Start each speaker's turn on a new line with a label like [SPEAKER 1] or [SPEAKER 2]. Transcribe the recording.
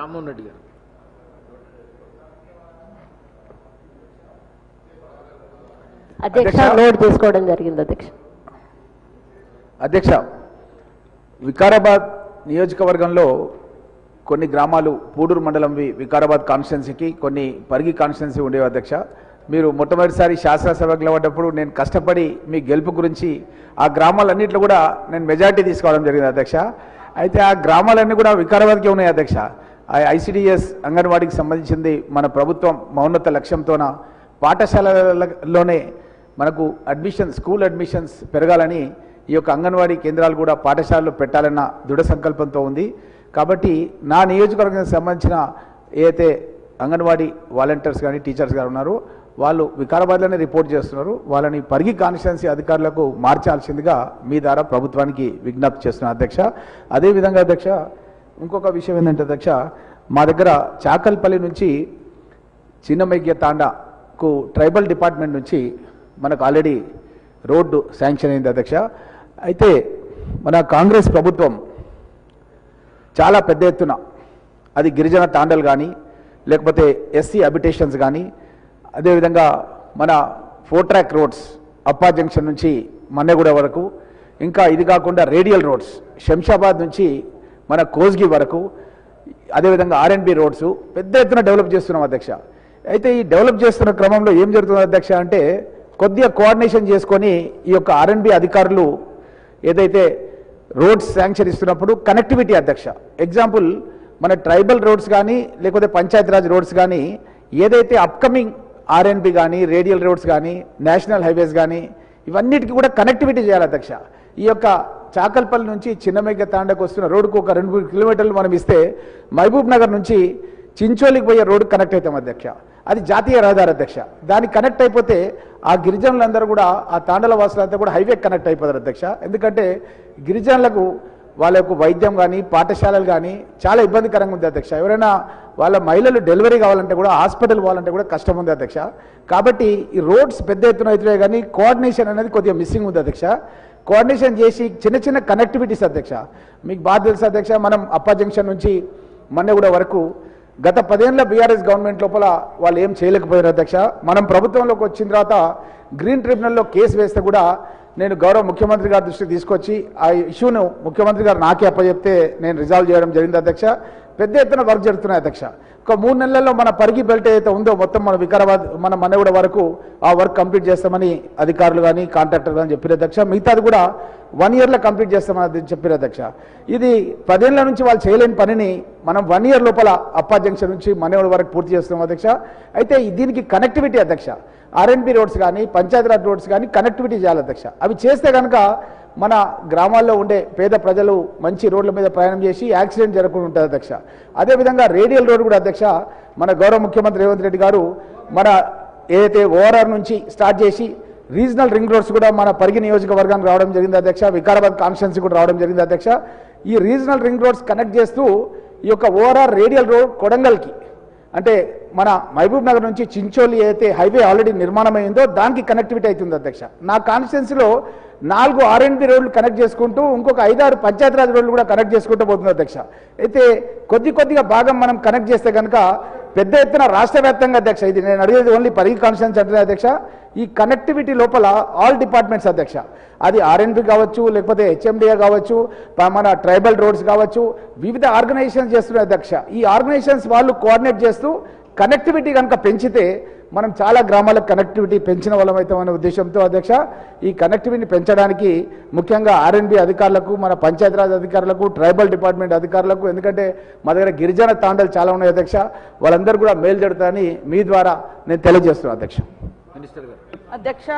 [SPEAKER 1] రామ్మోహన్ రెడ్డి గారు.
[SPEAKER 2] అధ్యక్ష. నోట్ తీసుకోవడం జరిగింది అధ్యక్ష.
[SPEAKER 3] అధ్యక్ష వికారాబాద్ నియోజకవర్గంలో కొన్ని గ్రామాలు పూడూరు మండలం వికారాబాద్ కాన్స్టిట్యున్సీకి కొన్ని పరిగి కాన్స్టిట్యున్సీ ఉండేవి అధ్యక్ష. మీరు మొట్టమొదటిసారి శాసనసభకు పడ్డప్పుడు నేను కష్టపడి మీ గెలుపు గురించి ఆ గ్రామాలన్నింటిలో కూడా నేను మెజార్టీ తీసుకోవడం జరిగింది అధ్యక్ష. అయితే ఆ గ్రామాలన్నీ కూడా వికారాబాద్కే ఉన్నాయి అధ్యక్ష. ఆ ఐసిడిఎస్ అంగన్వాడీకి సంబంధించింది మన ప్రభుత్వం మౌన్నత లక్ష్యంతోన పాఠశాలలోనే మనకు అడ్మిషన్ స్కూల్ అడ్మిషన్స్ పెరగాలని ఈ యొక్క అంగన్వాడీ కేంద్రాలు కూడా పాఠశాలలో పెట్టాలన్న దృఢ సంకల్పంతో ఉంది. కాబట్టి నా నియోజకవర్గానికి సంబంధించిన ఏదైతే అంగన్వాడీ వాలంటీర్స్ కానీ టీచర్స్ గారు ఉన్నారో వాళ్ళు వికారాబాద్లోనే రిపోర్ట్ చేస్తున్నారు. వాళ్ళని పరిగి కాన్స్టిట్యున్సీ అధికారులకు మార్చాల్సిందిగా మీ ద్వారా ప్రభుత్వానికి విజ్ఞప్తి చేస్తున్నారు అధ్యక్ష. అదేవిధంగా అధ్యక్ష ఇంకొక విషయం ఏంటంటే అధ్యక్ష మా దగ్గర చాకల్పల్లి నుంచి చిన్నమైగ్య తాండాకు ట్రైబల్ డిపార్ట్మెంట్ నుంచి మనకు ఆల్రెడీ రోడ్డు శాంక్షన్ అయింది అధ్యక్ష. అయితే మన కాంగ్రెస్ ప్రభుత్వం చాలా పెద్ద ఎత్తున అది గిరిజన తాండలు కానీ లేకపోతే ఎస్సీ అబిటేషన్స్ కానీ అదేవిధంగా మన four track roads Appa junction నుంచి మన్నెగూడ వరకు ఇంకా ఇది కాకుండా రేడియల్ రోడ్స్ శంషాబాద్ నుంచి మన కోజ్గి వరకు అదేవిధంగా ఆర్ఎన్బి రోడ్స్ పెద్ద ఎత్తున డెవలప్ చేస్తున్నాం అధ్యక్ష. అయితే ఈ డెవలప్ చేస్తున్న క్రమంలో ఏం జరుగుతుంది అధ్యక్ష అంటే కొద్దిగా కోఆర్డినేషన్ చేసుకొని ఈ యొక్క ఆర్ఎన్బి అధికారులు ఏదైతే రోడ్స్ శాంక్షన్ ఇస్తున్నప్పుడు కనెక్టివిటీ అధ్యక్ష. ఎగ్జాంపుల్ మన ట్రైబల్ రోడ్స్ కానీ లేకపోతే పంచాయతీరాజ్ రోడ్స్ కానీ ఏదైతే అప్కమింగ్ ఆర్ఎన్బి కానీ రేడియల్ రోడ్స్ కానీ నేషనల్ హైవేస్ కానీ ఇవన్నిటికీ కూడా కనెక్టివిటీ చేయాలి అధ్యక్ష. ఈ యొక్క చాకల్పల్లి నుంచి చిన్నమెగ్గ తాండకు వస్తున్న రోడ్డుకు ఒక రెండు మూడు కిలోమీటర్లు మనం ఇస్తే మహబూబ్ నగర్ నుంచి చించోలికి పోయే రోడ్డు కనెక్ట్ అవుతాం అధ్యక్ష. అది జాతీయ రహదారి అధ్యక్ష. దానికి కనెక్ట్ అయిపోతే ఆ గిరిజనులందరూ కూడా ఆ తాండల వాసులంతా కూడా హైవే కనెక్ట్ అయిపోతారు అధ్యక్ష. ఎందుకంటే గిరిజనులకు వాళ్ళ యొక్క వైద్యం కానీ పాఠశాలలు కానీ చాలా ఇబ్బందికరంగా ఉంది అధ్యక్ష. ఎవరైనా వాళ్ళ మహిళలు డెలివరీ కావాలంటే కూడా హాస్పిటల్ పోవాలంటే కూడా కష్టం ఉంది అధ్యక్ష. కాబట్టి ఈ రోడ్స్ పెద్ద ఎత్తున అవుతున్నాయి కానీ కోఆర్డినేషన్ అనేది కొద్దిగా మిస్సింగ్ ఉంది అధ్యక్ష. కోఆర్డినేషన్ చేసి చిన్న చిన్న కనెక్టివిటీస్ అధ్యక్ష. మీకు బాగా తెలుసు అధ్యక్ష మనం అప్పా జంక్షన్ నుంచి మన్నెగూడ వరకు గత పదేళ్ళ బీఆర్ఎస్ గవర్నమెంట్ లోపల వాళ్ళు ఏం చేయలేకపోయారు అధ్యక్ష. మనం ప్రభుత్వంలోకి వచ్చిన తర్వాత గ్రీన్ ట్రిబ్యునల్లో కేసు వేస్తే కూడా నేను గౌరవ ముఖ్యమంత్రి గారి దృష్టికి తీసుకొచ్చి ఆ ఇష్యూను ముఖ్యమంత్రి గారు నాకే అప్పచెప్తే నేను రిజాల్వ్ చేయడం జరిగింది అధ్యక్ష. పెద్ద ఎత్తున వర్క్ జరుగుతున్నాయి అధ్యక్ష. ఒక మూడు నెలల్లో మన పరిగి బెల్ట్ ఏదైతే ఉందో మొత్తం మన వికారాబాద్ మన మన్నగూడ వరకు ఆ వర్క్ కంప్లీట్ చేస్తామని అధికారులు కానీ కాంట్రాక్టర్ కానీ చెప్పిన అధ్యక్ష. మిగతాది కూడా వన్ ఇయర్లో కంప్లీట్ చేస్తామని చెప్పిన అధ్యక్ష. ఇది పదేళ్ళ నుంచి వాళ్ళు చేయలేని పనిని మనం వన్ ఇయర్ లోపల అప్పా జంక్షన్ నుంచి మన్నగూడ వరకు పూర్తి చేస్తున్నాం అధ్యక్ష. అయితే దీనికి కనెక్టివిటీ అధ్యక్ష. ఆర్ఎన్బి రోడ్స్ కానీ పంచాయతీరాజ్ రోడ్స్ కానీ కనెక్టివిటీ చేయాలి అధ్యక్ష. అవి చేస్తే కనుక మన గ్రామాల్లో ఉండే పేద ప్రజలు మంచి రోడ్ల మీద ప్రయాణం చేసి యాక్సిడెంట్ జరగకుండా ఉంటుంది అధ్యక్ష. అదేవిధంగా రేడియల్ రోడ్ కూడా అధ్యక్ష మన గౌరవ ముఖ్యమంత్రి రేవంత్ రెడ్డి గారు మన ఏదైతే ఓఆర్ఆర్ నుంచి స్టార్ట్ చేసి రీజనల్ రింగ్ రోడ్స్ కూడా మన పరిగి నియోజకవర్గానికి రావడం జరిగింది అధ్యక్ష. వికారాబాద్ కాన్స్టిట్యున్సీ కూడా రావడం జరిగింది అధ్యక్ష. ఈ రీజనల్ రింగ్ రోడ్స్ కనెక్ట్ చేస్తూ ఈ యొక్క ఓఆర్ఆర్ రేడియల్ రోడ్ కొడంగల్కి అంటే మన మహబూబ్ నగర్ నుంచి చించోలి అయితే హైవే ఆల్రెడీ నిర్మాణం దానికి కనెక్టివిటీ అవుతుంది అధ్యక్ష. నా కాన్స్టిట్యున్సీలో నాలుగు ఆర్ఎన్బి రోడ్లు కనెక్ట్ చేసుకుంటూ ఇంకొక ఐదారు పంచాయతీరాజ్ రోడ్లు కూడా కనెక్ట్ చేసుకుంటూ పోతుంది అధ్యక్ష. అయితే కొద్ది కొద్దిగా భాగం మనం కనెక్ట్ చేస్తే కనుక పెద్ద ఎత్తున రాష్ట్ర వ్యాప్తంగా అధ్యక్ష ఇది నేను అడిగేది ఓన్లీ పరిగి కాన్స్టిట్యున్సీ అంటే అధ్యక్ష ఈ కనెక్టివిటీ లోపల ఆల్ డిపార్ట్మెంట్స్ అధ్యక్ష. అది ఆర్ఎన్బి కావచ్చు లేకపోతే హెచ్ఎండిఏ కావచ్చు మన ట్రైబల్ రోడ్స్ కావచ్చు వివిధ ఆర్గనైజేషన్స్ చేస్తున్నాయి అధ్యక్ష. ఈ ఆర్గనైజేషన్స్ వాళ్ళు కోఆర్డినేట్ చేస్తూ కనెక్టివిటీ కనుక పెంచితే మనం చాలా గ్రామాలకు కనెక్టివిటీ పెంచిన వాళ్ళం అవుతామనే ఉద్దేశంతో అధ్యక్ష ఈ కనెక్టివిటీని పెంచడానికి ముఖ్యంగా ఆర్ఎన్బి అధికారులకు మన పంచాయతీరాజ్ అధికారులకు ట్రైబల్ డిపార్ట్మెంట్ అధికారులకు ఎందుకంటే మా దగ్గర గిరిజన తాండలు చాలా ఉన్నాయి అధ్యక్ష వాళ్ళందరూ కూడా మేలు జరుగుతారని మీ ద్వారా నేను తెలియజేస్తున్నాను అధ్యక్ష.
[SPEAKER 1] మినిస్టర్ గారు.
[SPEAKER 4] అధ్యక్ష